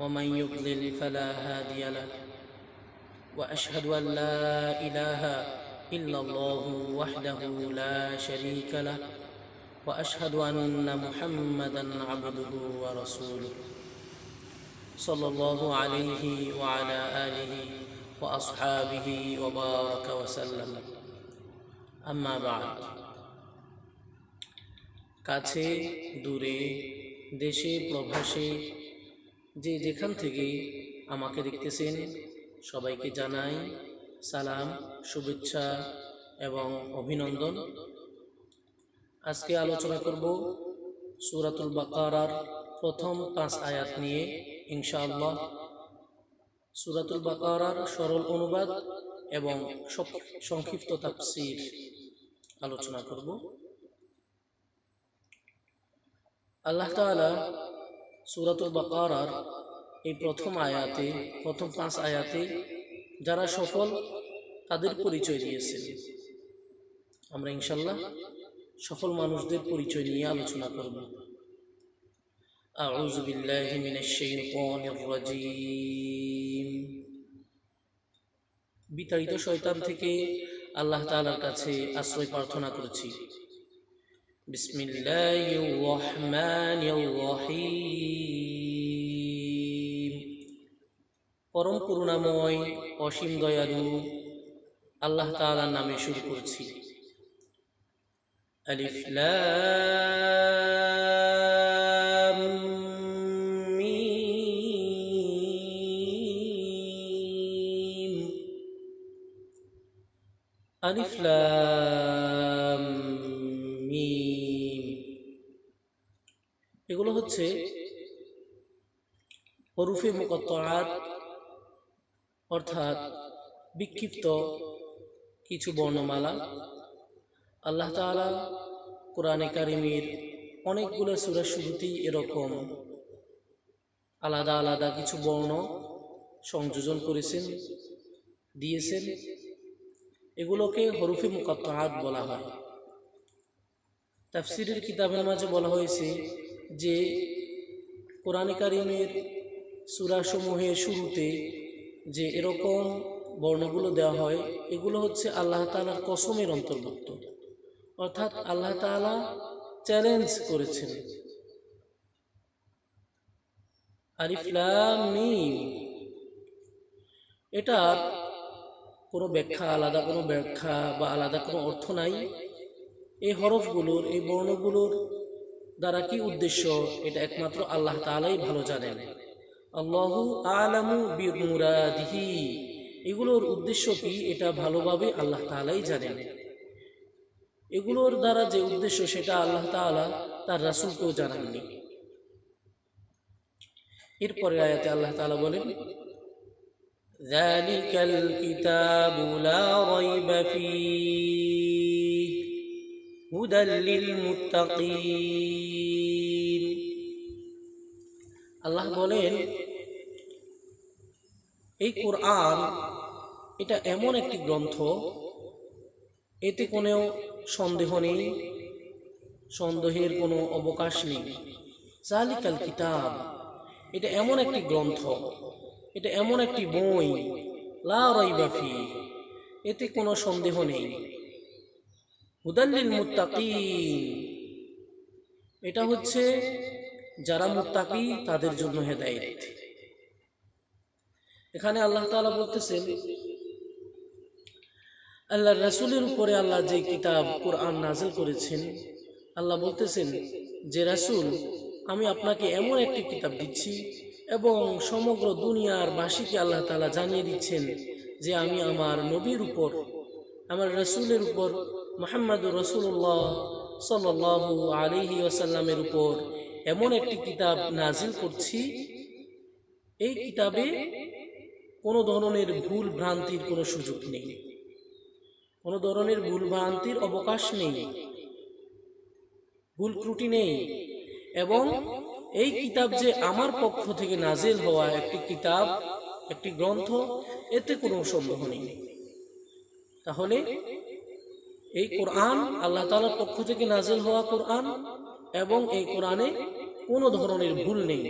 ومن يضلل فلا هادي له واشهد ان لا اله الا الله وحده لا شريك له واشهد ان محمدا عبده ورسوله صلى الله عليه وعلى اله واصحابه وبارك وسلم اما بعد কাছে দূরে দেশে প্রবাসে যে যেখান থেকে আমাকে দেখতেছেন, সবাইকে জানাই সালাম, শুভেচ্ছা এবং অভিনন্দন। আজকে আলোচনা করব সুরাতুল বাকারার প্রথম পাঁচ আয়াত নিয়ে, ইনশাআল্লাহ। সুরাতুল বাকারার সরল অনুবাদ এবং সংক্ষিপ্ত তাফসির আলোচনা করব। আল্লাহ তাআলা সুরাতুল বাকারার এই প্রথম আয়াতে প্রথম পাঁচ আয়াতে যারা সফল তাদের পরিচয় দিয়েছেন আমরা ইনশাল্লাহ সফল মানুষদের পরিচয় নিয়ে আলোচনা করব أعوذ بالله من الشيطان الرجيم বিতাড়িত শয়তান থেকে আল্লাহ তাআলার কাছে আশ্রয় প্রার্থনা করেছি بسم الله الرحمن الرحيم পরম করুণাময় অসীম দয়ালু আল্লাহ তাআলার নামে শুরু করছি আলিফ লাম মিম আলিফ লাম হচ্ছে হরুফে মুকত্তআত অর্থাৎ বিক্ষিপ্ত কিছু বর্ণমালা। আল্লাহ তাআলা কোরআনে কারিমের অনেকগুলো সূরা শুরুতেই এরকম আলাদা আলাদা কিছু বর্ণ সংযোজন করেছেন, দিয়েছেন। এগুলোকে হরুফে মুকত্তআত বলা হয়। তাফসিরের কিতাবের মাঝে বলা হয়েছে যে কোরআনে কারিমের সূরাসমূহের শুরুতে যে এরকম বর্ণগুলো দেওয়া হয়, এগুলো হচ্ছে আল্লাহ তাআলার কসমের অন্তর্ভুক্ত। অর্থাৎ আল্লাহ তাআলা চ্যালেঞ্জ করেছেন। আলিফ লাম মিম। এটার কোনো ব্যাখ্যা, আলাদা কোনো ব্যাখ্যা বা আলাদা কোনো অর্থ নাই। এই হরফগুলোর, এই বর্ণগুলোর দ্বারা কি উদ্দেশ্য এটা একমাত্র আল্লাহ তাআলাই ভালো জানেন আল্লাহু আলামু বিমুরাদিহি এগুলোর উদ্দেশ্য কি এটা ভালোভাবে আল্লাহ তাআলাই জানেন এগুলোর দ্বারা যে উদ্দেশ্য সেটা আল্লাহ তাআলা তার রাসূলকেও জানাননি এরপরে আয়াতে আল্লাহ তাআলা বলেন ذلك الكتاب لا ريب فيه هدى للمتقين আল্লাহ বলেন এই কোরআন এটা এমন একটি গ্রন্থ এতে কোনো সন্দেহ নেই সন্দেহের কোনো অবকাশ নেই জালিকাল কিতাব এটা এমন একটি গ্রন্থ এটা এমন একটি বই লা রাইবাফি এতে কোনো সন্দেহ নেই হুদাল্লিল মুত্তাকিন। এটা হচ্ছে যারা মুত্তাকি, তাদের জন্য হেদায়েত। এখানে আল্লাহ তাআলা বলতেছেন আল্লাহ রাসূলের উপরে আল্লাহ যে কিতাব, কোরআন নাযিল করেছেন, আল্লাহ বলতেছেন, যে রাসূল, আমি আপনাকে এমন একটি কিতাব দিচ্ছি এবং সমগ্র দুনিয়ার বাসীকে আল্লাহ তালা জানিয়ে দিচ্ছেন যে আমি আমার নবীর উপর, আমার রসুলের উপর মোহাম্মদুর রসুল্লাহ সাল্লাল্লাহু আলাইহি ওয়াসাল্লামের উপর এমন একটি কিতাব নাজিল করছি। এই কিতাবে কোনো ধরনের ভুল ভ্রান্তির কোনো সুযোগ নেই। কোনো ধরনের ভুল ভ্রান্তির অবকাশ নেই। ভুল ত্রুটি নেই। এবং এই কিতাব যে আমার পক্ষ থেকে নাজেল হওয়া একটি কিতাব, একটি গ্রন্থ, এতে কোনো সন্দেহ নেই। তাহলে এই কোরআন আল্লাহ তালার পক্ষ থেকে নাজেল হওয়া কোরআন এবং এই কোরআনে কোনো ধরনের ভুল নেই।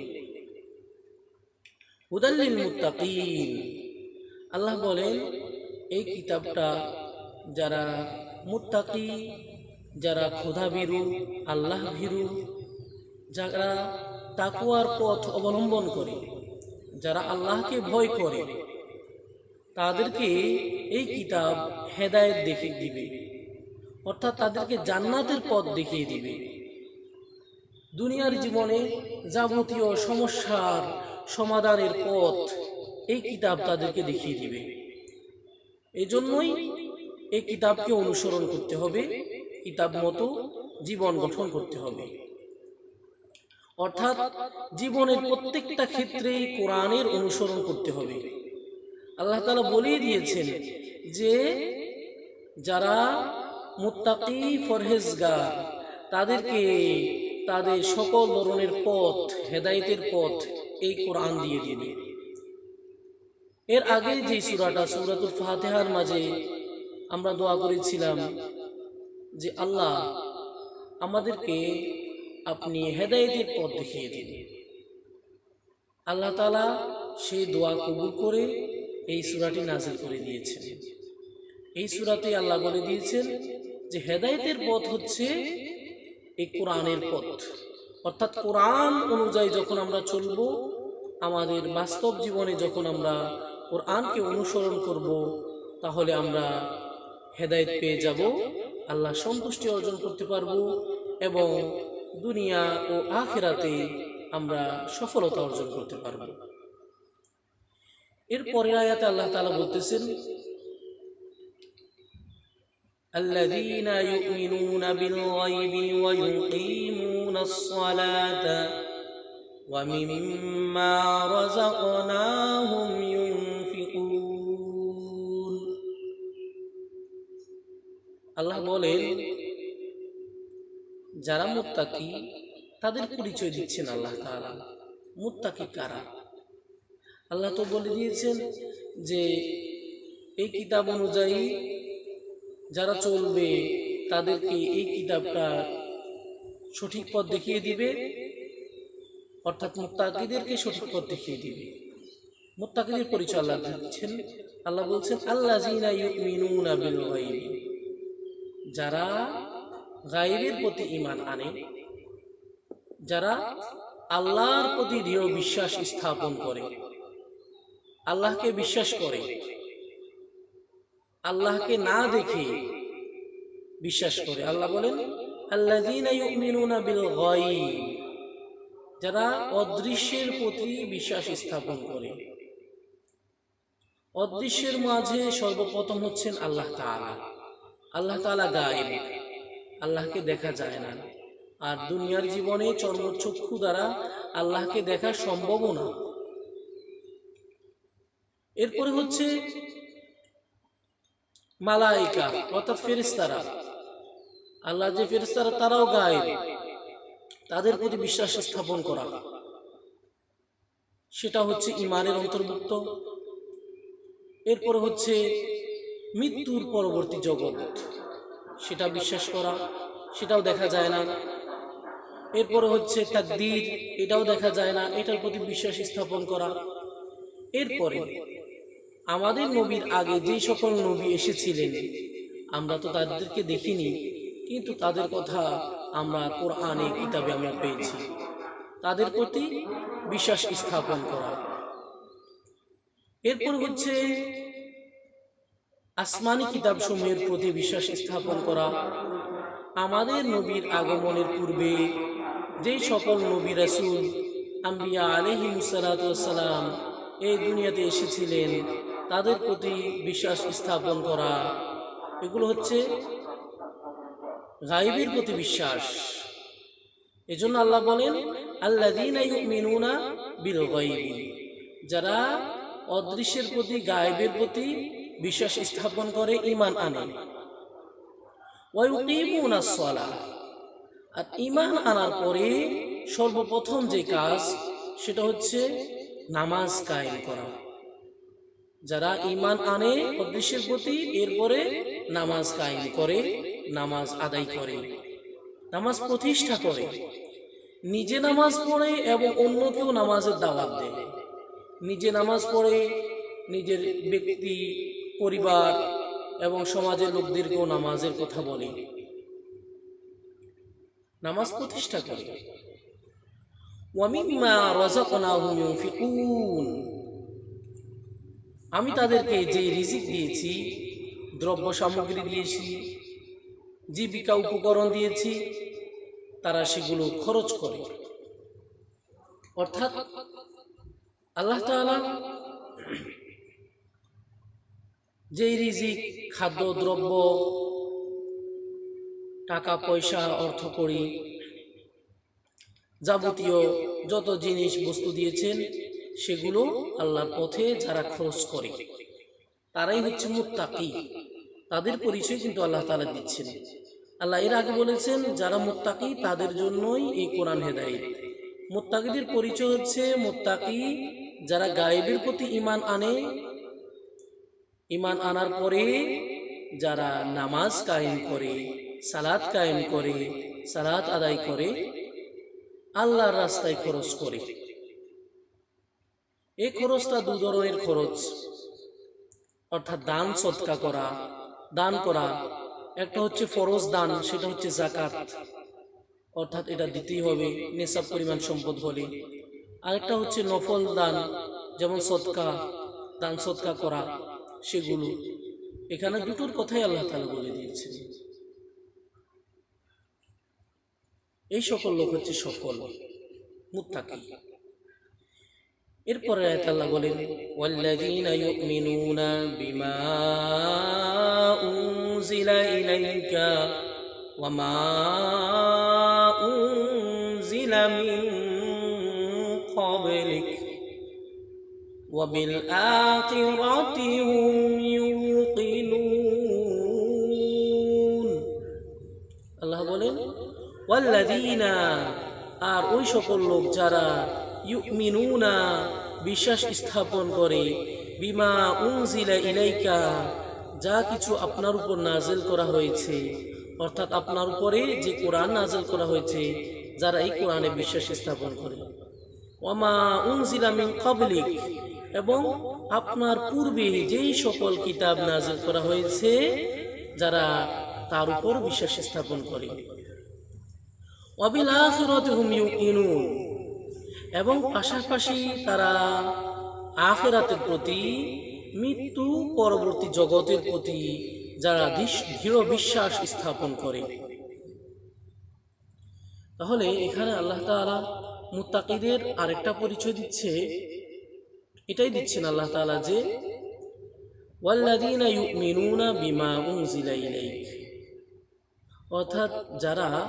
হুদাল্লিল মুত্তাকিন আল্লাহ বলেন, এই কিতাবটা যারা মুত্তাকি, যারা খোদা ভীরু আল্লাহ ভীরু যারা তাকুয়ার পথ অবলম্বন করে, যারা আল্লাহকে ভয় করে, তাদেরকে এই কিতাব হেদায়েত দেখে দিবে। অর্থাৎ তাদেরকে জান্নাতের পথ দেখিয়ে দিবে। দুনিয়ার জীবনে যাবতীয় সমস্যার সমাধানের পথ এই কিতাব তাদেরকে দেখিয়ে দিবে। এই জন্যই এই কিতাবকে অনুসরণ করতে হবে, কিতাব মতো জীবন গঠন করতে হবে। অর্থাৎ জীবনের প্রত্যেকটা ক্ষেত্রেই কোরআনের অনুসরণ করতে হবে। আল্লাহ তালা বলেই দিয়েছেন যে, যারা মুত্তাকি ফরহেজগার। তাদেরকে তাদের সকল ধরনের পথ, হেদায়েতের পথ এই কোরআন দিয়ে দিবে। এর আগে যে সুরাটা, সুরাতুল ফাতেহার মাঝে আমরা দোয়া করেছিলাম যে, আল্লাহ আমাদেরকে আপনি হেদায়েতের পথ দেখিয়ে দিন। আল্লাহ তালা সেই দোয়া কবুল করে এই সুরাটি নাজিল করে দিয়েছেন। এই সুরাতে আল্লাহ বলে দিয়েছেন যে হেদায়েতের পথ হচ্ছে এই কোরআনের পথ। অর্থাৎ কোরআন অনুযায়ী যখন আমরা চলব, আমাদের বাস্তব জীবনে যখন আমরা কোরআনকে অনুসরণ করব, তাহলে আমরা হেদায়েত পেয়ে যাব, আল্লাহ সন্তুষ্টি অর্জন করতে পারব এবং দুনিয়া ও আখেরাতে আমরা সফলতা অর্জন করতে পারব। এর পরের আয়াতে আল্লাহ তাআলা বলতেছেন الذين يؤمنون بالغيب ويقيمون الصلاة ومما رزقناهم ينفقون. আল্লাহ বলেন, যারা মুত্তাকি, তাদের পরিচয় দিচ্ছেন আল্লাহ তাআলা। মুত্তাকি কারা? আল্লাহ তো বলে দিয়েছেন যে, এই কিতাব অনুযায়ী যারা চলবে, তাদেরকে এই কিতাবটা সঠিক পথ দেখিয়ে দিবে, অর্থাৎ মুত্তাকিদেরকে সঠিক পথ দেখিয়ে দিবে। মুত্তাকিদের পরিচয় আল্লাহ দিচ্ছেন, আল্লাহ বলছেন আল্লাহ যারা গায়েবের প্রতি ঈমান আনে, যারা আল্লাহর প্রতি দৃঢ় বিশ্বাস স্থাপন করে, আল্লাহকে বিশ্বাস করে আল্লাহকে না দেখে বিশ্বাস করে। আল্লাহ বলেন যারা অদৃশ্যের প্রতি বিশ্বাস স্থাপন করে। অদৃশ্যের মাঝে সর্বপ্রথম হচ্ছেন আল্লাহ তাআলা। আল্লাহ তাআলা গায়েব। আল্লাহকে দেখা যায় না। আর দুনিয়ার জীবনে চর্মচক্ষু দ্বারা আল্লাহকে দেখা সম্ভব না। এরপরে হচ্ছে মালাইকা, অর্থাৎ ফেরিস্তারা আল্লাহ যে ফেরিস্তারা তারাও গায়েব। তাদের প্রতি বিশ্বাস স্থাপন করা। সেটা হচ্ছে ইমানের অন্তর্ভুক্ত। এরপরে হচ্ছে মৃত্যুর পরবর্তী জগৎ। সেটা বিশ্বাস করা, সেটাও দেখা যায় না। এরপরে হচ্ছে তাকদীর, এটাও দেখা যায় না। এটার প্রতি বিশ্বাস স্থাপন করা। এরপরে আমাদের নবীর আগে যে সকল নবী এসেছিলেন, আমরা তো তাদেরকে দেখিনি, কিন্তু তাদের কথা আমরা কোরআনে, কিতাবে আমরা পেয়েছি। তাদের প্রতি বিশ্বাস স্থাপন করা। এরপর হচ্ছে আসমানি কিতাব সমূহের প্রতি বিশ্বাস স্থাপন করা। আমাদের নবীর আগমনের পূর্বে যেই সকল নবী রাসূল, আম্বিয়া আলহিম সালাম, এই দুনিয়াতে এসেছিলেন। তাদের প্রতি বিশ্বাস স্থাপন করা। এগুলো হচ্ছে গাইবের প্রতি বিশ্বাস। এজন্য আল্লাহ বলেন ইউমিনুনা বিল গায়বি যারা অদৃশ্যের প্রতি, গায়েবের প্রতি বিশ্বাস স্থাপন করে ইমান আনে। আর ইমান আনার পরে সর্বপ্রথম যে কাজ, সেটা হচ্ছে নামাজ কায়েম করা। যারা ইমান আনে অদৃশ্যের প্রতি এরপরে নামাজ কায়েম করে নামাজ আদায় করে নামাজ প্রতিষ্ঠা করে। নিজে নামাজ পড়ে এবং অন্যকেও নামাজের দাওয়াত দেয়। নিজে নামাজ পড়ে নিজের ব্যক্তি পরিবার এবং সমাজের লোকদেরকেও নামাজের কথা বলে। নামাজ প্রতিষ্ঠা করে। ওয়ামিম্মা রাযাকনাহুম ইউনফিকুন। আমি তাদেরকে যে রিজিক দিয়েছি দ্রব্য সামগ্রী দিয়েছি জীবিকা উপকরণ দিয়েছি তারা সেগুলো খরচ করে। অর্থাৎ আল্লাহ তাআলা যেই রিজিক খাদ্য দ্রব্য টাকা পয়সা অর্থ করি যাবতীয় যত জিনিস বস্তু দিয়েছেন সেগুলো আল্লাহর পথে যারা খরচ করে, তারাই হচ্ছে মুত্তাকি। তাদের পরিচয় কিন্তু আল্লাহ তাআলা দিচ্ছেন। আল্লাহ এর আগে বলেছেন, যারা মুত্তাকি, তাদের জন্যই এই কোরআন হেদায়েত। মোত্তাকিদের পরিচয় হচ্ছে মুত্তাকি যারা গায়েবের প্রতি ইমান আনে ইমান আনার পরে যারা নামাজ কায়েম করে, সালাত কায়েম করে সালাদ আদায় করে, আল্লাহর রাস্তায় খরচ করে। এই খরচটা দু ধরনের খরচ। অর্থাৎ দান, সৎকা করা, দান করা, একটা হচ্ছে ফরজ দান, সেটা হচ্ছে জাকাত অর্থাৎ এটা দিতেই হবে, নেশাব পরিমাণ সম্পদ হলে আরেকটা হচ্ছে নফল দান, যেমন সৎকা, দান, সৎকা করা, সেগুলো। এখানে দুটোর কথাই আল্লাহ তালা বলে দিয়েছেন। এই সকল লোক হচ্ছে সফল, মুত্তাকি। এরপরে আয়াত আল্লাহ বলেন ওয়াল্লাযীনা ইউমিনুনা বিমা উনজিলা ইলাইকা ওয়া মা উনজিলা মিন ক্বাবলিক ওয়া বিল আখিরাতি হুম ইউকিনুন আল্লাহ বলেন ওয়াল্লাযীনা আর ওই সকল লোক যারা ইউমিনুনা, বিশ্বাস স্থাপন করে। বিমা উনজিলা ইলাইকা, যা কিছু আপনার উপর নাজেল করা হয়েছে। অর্থাৎ আপনার উপরে যে কোরআন নাজেল করা হয়েছে, যারা এই কোরআনে বিশ্বাস স্থাপন করে। ওয়ামা উনজিলা মিন ক্বাবলিক, এবং আপনার পূর্বে যেই সকল কিতাব নাজেল করা হয়েছে, যারা তার উপর বিশ্বাস স্থাপন করে। অবিলাস হুম ইউকিনুন এবং পাশাপাশি তারা আখেরাতের প্রতি, মৃত্যু পরবর্তী জগতের প্রতি যারা দৃঢ়- বিশ্বাস স্থাপন করে। তাহলে এখানে আল্লাহ তাআলা মুত্তাকিদের আরেকটা পরিচয় দিচ্ছে। এটাই দিচ্ছেন আল্লাহ তাআলা যে বিমা অর্থাৎ যারা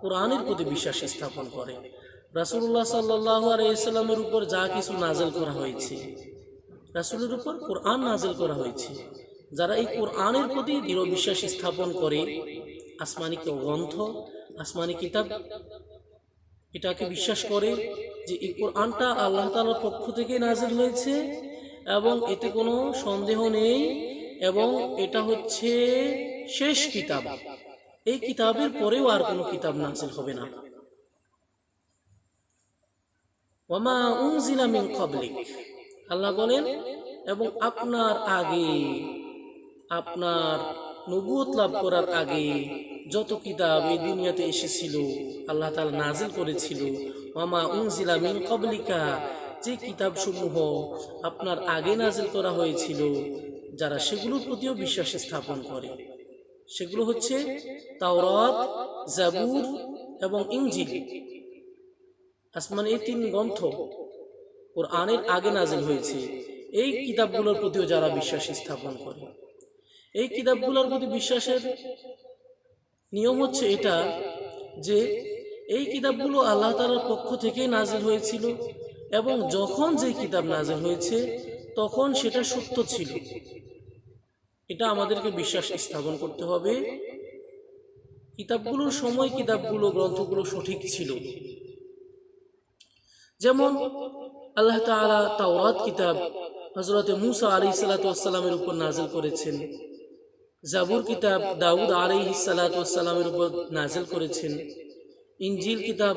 কোরআনের প্রতি বিশ্বাস স্থাপন করে। রাসূলুল্লাহ সাল্লাল্লাহু আলাইহি সাল্লামের উপর যা কিছু নাজেল করা হয়েছে, রাসূলের উপর কোরআন নাজেল করা হয়েছে। যারা এই কোরআনের প্রতি দৃঢ় বিশ্বাস স্থাপন করে, আসমানি গ্রন্থ, আসমানি কিতাব, এটাকে বিশ্বাস করে যে এই কোরআনটা আল্লাহ তাআলার পক্ষ থেকে নাজিল হয়েছে এবং এতে কোনো সন্দেহ নেই এবং এটা হচ্ছে শেষ কিতাব। এই কিতাবের পরেও আর কোনো কিতাব নাজিল হবে না। ওয়ামা উনজিলা মিন ক্বাবলিক। আল্লাহ বলেন, এবং আপনার আগে, আপনার নবুয়ত লাভ করার আগে যত কিতাব এই দুনিয়াতে এসেছিল, আল্লাহ তাআলা নাজিল করেছিল। ওয়ামা উনজিলা মিন ক্বাবলিকা, যে কিতাবসমূহ আপনার আগে নাজিল করা হয়েছিল, যারা সেগুলোর প্রতিও বিশ্বাস স্থাপন করে। সেগুলো হচ্ছে তাওরাত, জাবুর এবং ইনজিল। আসমান এই তিন গ্রন্থ কোরআনের আগে নাজিল হয়েছে। এই কিতাবগুলোর প্রতিও যারা বিশ্বাস স্থাপন করে। এই কিতাবগুলোর প্রতি বিশ্বাসের নিয়ম হচ্ছে এটা যে এই কিতাবগুলো আল্লাহ তাআলার পক্ষ থেকে নাজিল হয়েছিল এবং যখন যে কিতাব নাজিল হয়েছে, তখন সেটা সত্য ছিল। এটা আমাদেরকে বিশ্বাস স্থাপন করতে হবে। কিতাবগুলোর সময় কিতাবগুলো, গ্রন্থগুলো সঠিক ছিল। যেমন আল্লাহ তাআলা তাওরাত কিতাব হজরতে মুসা আলী সালাতামের উপর নাজিল করেছেন। জাবুর কিতাব দাউদ আলী সালাতামের উপর নাজিল করেছেন। ইঞ্জিল কিতাব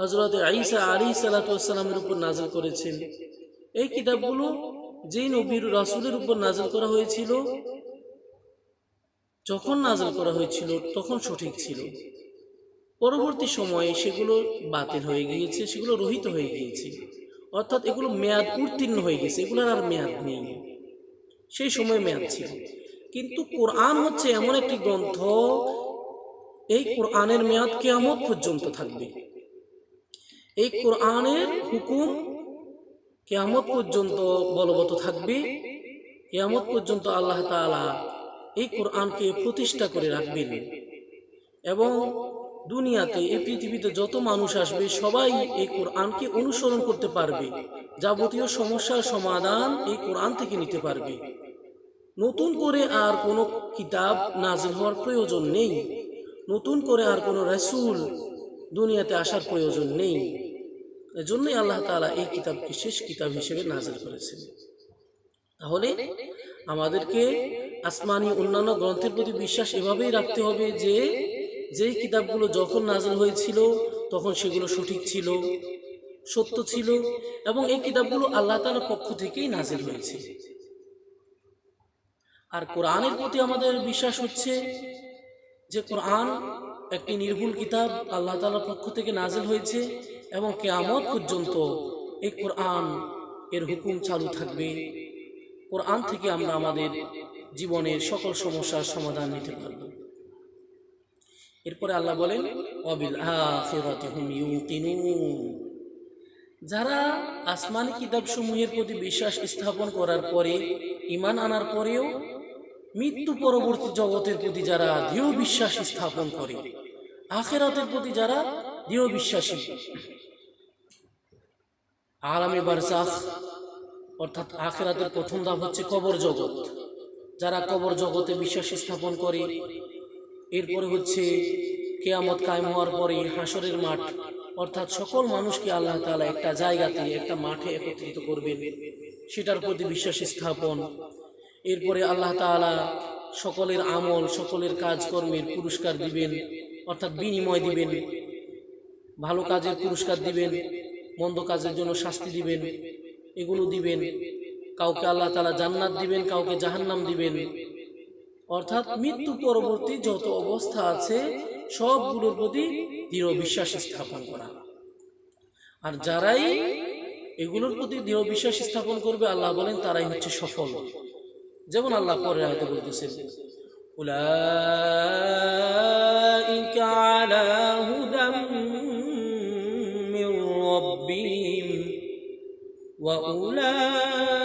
হজরত আইসা আলী সালাতামের উপর নাজিল করেছেন। এই কিতাবগুলো যেই নবীর রাসুলের উপর নাজিল করা হয়েছিল, যখন নাজিল করা হয়েছিল তখন সঠিক ছিল। পরবর্তী সময়ে সেগুলো বাতিল হয়ে গিয়েছে, সেগুলো রহিত হয়ে গিয়েছে। অর্থাৎ এগুলো মেয়াদ উত্তীর্ণ হয়ে গেছে, এগুলোর আর মেয়াদ নেই। সেই সময় মেয়াদ ছিল। কিন্তু কোরআন হচ্ছে এমন একটি গ্রন্থ, এই কোরআনের মেয়াদ কেয়ামত পর্যন্ত থাকবে। এই কোরআনের হুকুম কেয়ামত পর্যন্ত বলবৎ থাকবে। কেয়ামত পর্যন্ত আল্লাহ তাআলা এই কোরআনকে প্রতিষ্ঠা করে রাখবেন। এবং দুনিয়াতে এই পৃথিবীতে যত মানুষ আসবে, সবাই এই কোরআনকে অনুসরণ করতে পারবে। যাবতীয় সমস্যার সমাধান এই কোরআন থেকে নিতে পারবে। নতুন করে আর কোনো কিতাব নাজিল হওয়ার প্রয়োজন নেই। নতুন করে আর কোনো রাসূল দুনিয়াতে আসার প্রয়োজন নেই। এজন্যই আল্লাহ তাআলা এই কিতাবকে শেষ কিতাব হিসেবে নাজিল করেছেন। তাহলে আমাদেরকে আসমানি অন্যান্য গ্রন্থের প্রতি বিশ্বাস এভাবেই রাখতে হবে যে যেই কিতাবগুলো যখন নাজিল হয়েছিল, তখন সেগুলো সঠিক ছিল, সত্য ছিল, এবং এই কিতাবগুলো আল্লাহ তাআলার পক্ষ থেকেই নাজিল হয়েছে। আর কোরআনের প্রতি আমাদের বিশ্বাস হচ্ছে যে কোরআন একটি নির্ভুল কিতাব আল্লাহ তাআলার পক্ষ থেকে নাজিল হয়েছে, এবং কেয়ামত পর্যন্ত এই কোরআন এর হুকুম চালু থাকবে। কোরআন থেকে আমরা আমাদের জীবনের সকল সমস্যার সমাধান নিতে পারব। এরপরে আল্লাহ বলেন যারা আসমানি কিতাব সমূহের প্রতি বিশ্বাস স্থাপন করার পরে ইমান আনার পরেও মৃত্যু পরবর্তী জগতের প্রতি যারা দৃঢ় বিশ্বাস স্থাপন করে, আখেরাতের প্রতি যারা দৃঢ় বিশ্বাসী। আলামে বারজাখ অর্থাৎ আখেরাতের প্রথম ধাপ হচ্ছে কবর জগৎ। যারা কবর জগতে বিশ্বাস স্থাপন করে এরপরে হচ্ছে কেয়ামত কায়েম হওয়ার পরে হাসরের মাঠ, অর্থাৎ সকল মানুষকে আল্লাহ তাআলা একটা জায়গাতে, একটা মাঠে একত্রিত করবেন। সেটার প্রতি বিশ্বাস স্থাপন। এরপরে আল্লাহ তাআলা সকলের আমল, সকলের কাজকর্মের পুরস্কার দিবেন, অর্থাৎ বিনিময় দিবেন। ভালো কাজের পুরস্কার দিবেন, মন্দ কাজের জন্য শাস্তি দিবেন, এগুলো দিবেন। কাউকে আল্লাহ তাআলা জান্নাত দিবেন, কাউকে জাহান্নাম দিবেন। অর্থাৎ মৃত্যু পরবর্তী যত অবস্থা আছে সবগুলোর প্রতি দৃঢ় বিশ্বাস স্থাপন করা আর যারাই এগুলোর প্রতি দৃঢ় বিশ্বাস স্থাপন করবে আল্লাহ বলেন তারাই হচ্ছে সফল যেমন আল্লাহ পরে হয়তো বলতেছেন أولئك على هدى من ربهم وأولئك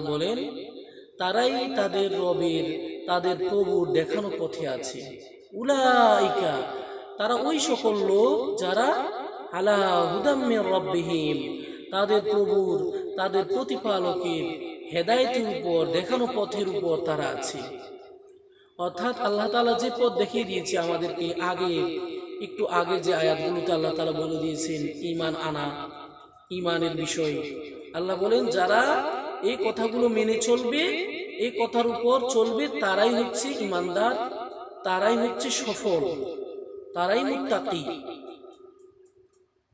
বলেন, তারাই তাদের রবের, তাদের প্রভুর দেখানো পথে আছে। উলাইকা, তারা ওই সকল লোক যারা আলা হুদাম্মের রব্বিহীম, তাদের প্রভুর, তাদের প্রতিপালকের হেদায়েতের উপর, দেখানো পথের উপর তারা আছে। অর্থাৎ আল্লাহ তাআলা যে পথ দেখিয়ে দিয়েছে আমাদেরকে আগে, একটু আগে যে আয়াতগুলোতে আল্লাহ তালা বলে দিয়েছেন ঈমান আনা ঈমানের বিষয়। আল্লাহ বলেন, যারা এই কথাগুলো মেনে চলবে, এই কথার উপর চলবে, তারাই হচ্ছে ইমানদার, তারাই হচ্ছে সফল, তারাই মুত্তাকি।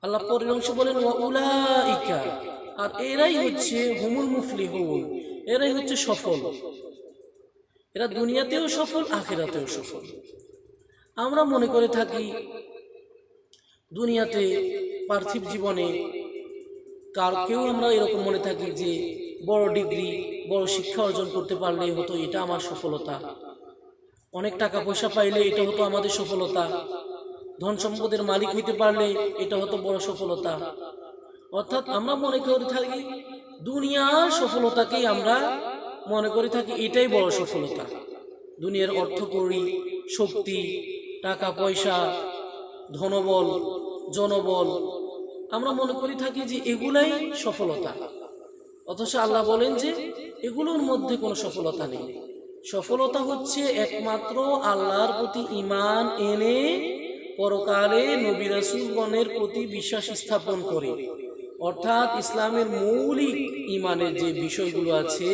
আল্লাহ পরের অংশ বলেন আর এরাই হচ্ছে হুমুল মুফলিহুন, এরাই হচ্ছে সফল। এরা দুনিয়াতেও সফল, আখেরাতেও সফল। আমরা মনে করে থাকি, দুনিয়াতে পার্থিব জীবনে কার কেউ আমরা এরকম মনে থাকি যে বড় ডিগ্রি, বড় শিক্ষা অর্জন করতে পারলেই হতো, এটা আমার সফলতা। অনেক টাকা পয়সা পাইলে এটা হতো আমাদের সফলতা। ধন সম্পদের মালিক হইতে পারলে এটা হতো বড় সফলতা। অর্থাৎ আমরা মনে করে থাকি, দুনিয়ার সফলতাকেই আমরা মনে করে থাকি, এটাই বড় সফলতা। দুনিয়ার অর্থকরী, শক্তি, টাকা পয়সা, ধনবল, জনবল, আমরা মনে করি থাকি যে এগুলাই সফলতা। অথচ আল্লাহ বলেন যে, এগুলোর মধ্যে কোনো সফলতা নেই। সফলতা হচ্ছে একমাত্র আল্লাহর প্রতি ইমান এনে পরকালে নবী রাসূলগণের প্রতি বিশ্বাস স্থাপন করে। অর্থাৎ ইসলামের মৌলিক ইমানের যে বিষয়গুলো আছে,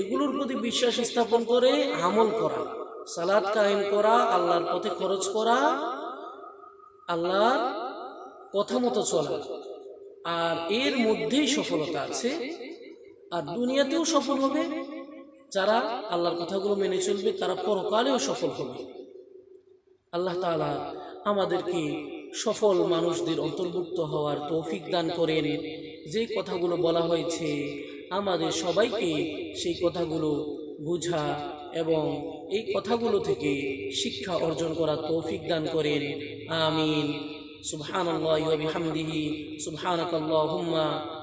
এগুলোর প্রতি বিশ্বাস স্থাপন করে, আমল করা সালাদ কায়েম করা, আল্লাহর পথে খরচ করা, আল্লাহর কথা মতো চলা। আর এর মধ্যেই সফলতা আছে আর দুনিয়াতেও সফল হবে যারা আল্লাহর কথাগুলো মেনে চলবে তারা পরকালেও সফল হবে। আল্লাহ তালা আমাদেরকে সফল মানুষদের অন্তর্ভুক্ত হওয়ার তৌফিক দান করেন। যে কথাগুলো বলা হয়েছে আমাদের সবাইকে সেই কথাগুলো বুঝা এবং এই কথাগুলো থেকে শিক্ষা অর্জন করা তৌফিক দান করেন। আমিন। সুবহানাল্লাহি ওয়া বিহামদিহি।